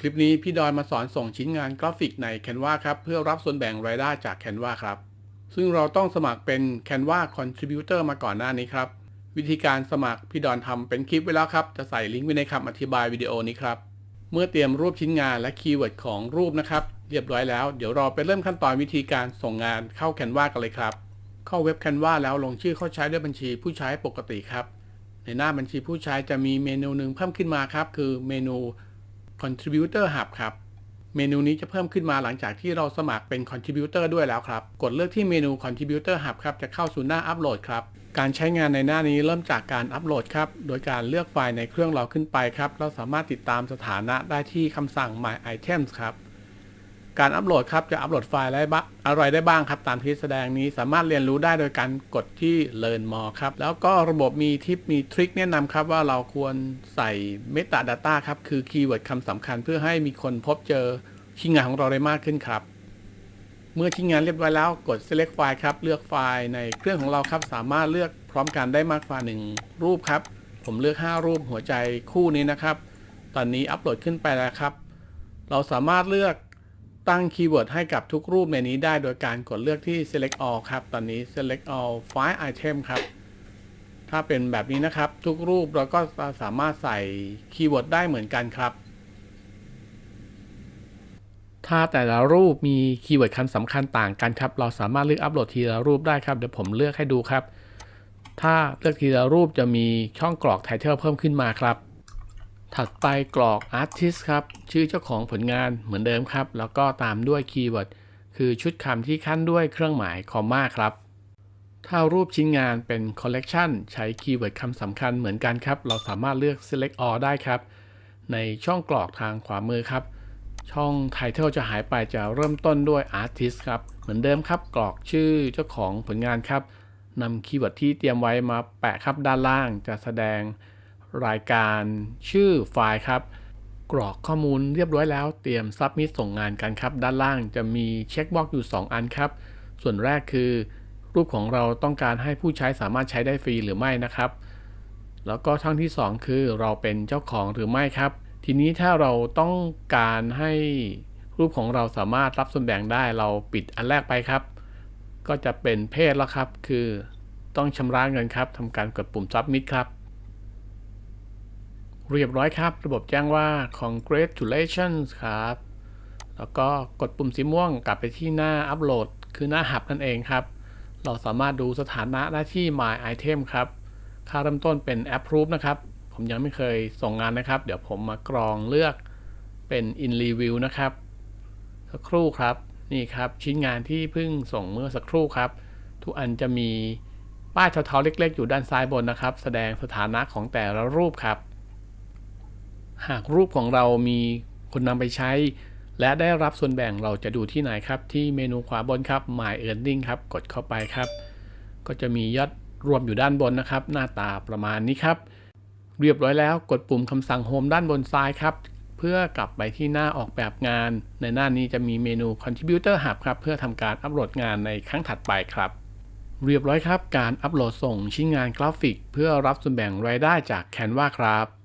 คลิปนี้พี่ดอนมาสอนส่งชิ้นงานกราฟิกใน Canva ครับ เพื่อรับส่วนแบ่งรายได้จาก Canva ครับ ซึ่งเราต้องสมัครเป็น Canva Contributor มาก่อนหน้านี้ครับ วิธีการสมัครพี่ดอนทำเป็นคลิปไว้แล้วครับ จะใส่ลิงก์ไว้ในคำอธิบายวิดีโอนี้ครับ เมื่อเตรียมรูปชิ้นงานและคีย์เวิร์ดของรูปนะครับ เรียบร้อยแล้ว เดี๋ยวเราไปเริ่มขั้นตอนวิธีการส่งงานเข้า Canva กันเลยครับ เข้าเว็บ Canva แล้วลงชื่อเข้าใช้ด้วยบัญชีผู้ใช้ปกติครับ ในหน้าบัญชีผู้ใช้จะมีเมนูหนึ่งเพิ่มขึ้นมาครับ คือเมนู Contributor Hub ครับ เมนูนี้จะเพิ่มขึ้นมาหลังจากที่เราสมัครเป็น Contributor ด้วยแล้วครับ กดเลือกที่เมนู Contributor Hub ครับ จะเข้าสู่หน้าอัปโหลดครับ การใช้งานในหน้านี้เริ่มจากการอัปโหลดครับ โดยการเลือกไฟล์ในเครื่องเราขึ้นไปครับ เราสามารถติดตามสถานะได้ที่คำสั่ง My Items ครับ การอัปโหลดครับจะอัปโหลดไฟล์อะไรบ้างอะไรได้บ้างครับ ตามที่แสดงนี้สามารถเรียนรู้ได้โดยการกดที่ Learn More ครับ แล้วก็ระบบมีทิปมีทริคแนะนำครับว่าเราควรใส่ Metadata ครับ คือคีย์เวิร์ดคำสำคัญเพื่อให้มีคนพบเจอชิ้นงานของเราได้มากขึ้นครับ เมื่อชิ้นงานเรียบร้อยแล้วกด select ไฟล์ครับ เลือกไฟล์ในเครื่องของเราครับ สามารถเลือกพร้อมกันได้มากกว่า1รูปครับ ผมเลือก 5 รูปหัวใจคู่นี้นะครับ ตอนนี้อัปโหลดขึ้นไปแล้วครับ เราสามารถเลือก ตั้งคีย์เวิร์ดให้กับทุกรูปในนี้ได้โดยการกดเลือกที่ select all ครับ ตอนนี้ select all file item ครับ ถ้าเป็นแบบนี้นะครับ ทุกรูปเราก็สามารถใส่คีย์เวิร์ดได้เหมือนกันครับ ถ้าแต่ละรูปมีคีย์เวิร์ดคำสำคัญต่างกันครับ เราสามารถเลือกอัปโหลดทีละรูปได้ครับ เดี๋ยวผมเลือกให้ดูครับ ถ้าเลือกทีละรูปจะมีช่องกรอก Title เพิ่มขึ้นมาครับ ถัดไปกรอก Artist ครับ ชื่อเจ้าของผลงานเหมือนเดิมครับ แล้วก็ตามด้วยคีย์เวิร์ดคือชุดคำที่ขั้นด้วยเครื่องหมายคอมมาครับ ถ้ารูปชิ้นงานเป็น Collection ใช้คีย์เวิร์ดคำสำคัญเหมือนกันครับ เราสามารถเลือก Select All ได้ครับ ในช่องกรอกทางขวามือครับ ช่อง Title จะหายไปจะเริ่มต้นด้วย Artist ครับ เหมือนเดิมครับ กรอกชื่อเจ้าของผลงานครับนำคีย์เวิร์ดที่เตรียมไว้มาแปะครับด้านล่างจะแสดง รายการชื่อไฟล์ครับ กรอกข้อมูลเรียบร้อยแล้วเตรียม Submit ส่งงานกันครับ ด้านล่างจะมีเช็คบ็อกอยู่ 2 อันครับ ส่วนแรกคือ รูปของเราต้องการให้ผู้ใช้สามารถใช้ได้ฟรีหรือไม่นะครับ แล้วก็ช่องที่ 2 คือเราเป็นเจ้าของหรือไม่ครับ ทีนี้ถ้าเราต้องการให้รูปของเราสามารถรับส่วนแบ่งได้เราปิดอันแรกไปครับ ก็จะเป็นเพศแล้วครับ คือต้องชำระเงินครับทำการกดปุ่ม submit ครับ เรียบร้อยครับ ระบบแจ้งว่า congratulations ครับ แล้วก็กดปุ่มสีม่วงกลับไปที่หน้าอัปโหลด คือหน้าหับนั่นเองครับ เราสามารถดูสถานะได้ที่ my item ครับ ค่าเริ่มต้นเป็น approve นะครับ ผมยังไม่เคยส่งงานนะครับ เดี๋ยวผมมากรองเลือกเป็น in review นะครับ สักครู่ครับ นี่ครับชิ้นงานที่เพิ่งส่งเมื่อสักครู่ครับ ทุกอันจะมีป้ายเทาๆเล็ก ๆ อยู่ด้านซ้ายบนนะครับ แสดงสถานะของแต่ละรูปครับ หากรูปของเรามีคนนำไปใช้ และได้รับส่วนแบ่งเราจะดูที่ไหนครับ ที่เมนูขวาบนครับ My Earning ครับ กดเข้าไปครับ ก็จะมียอดรวมอยู่ด้านบนนะครับ หน้าตาประมาณนี้ครับ เรียบร้อยแล้วกดปุ่มคำสั่ง Home ด้านบนซ้ายครับ เพื่อกลับไปที่หน้าออกแบบงาน ในหน้านี้จะมีเมนู Contributor Hub ครับ เพื่อทำการอัปโหลดงานในครั้งถัดไปครับเรียบร้อยครับ การอัปโหลดส่งชิ้นงานกราฟิก เพื่อรับส่วนแบ่งรายได้จาก Canva ครับ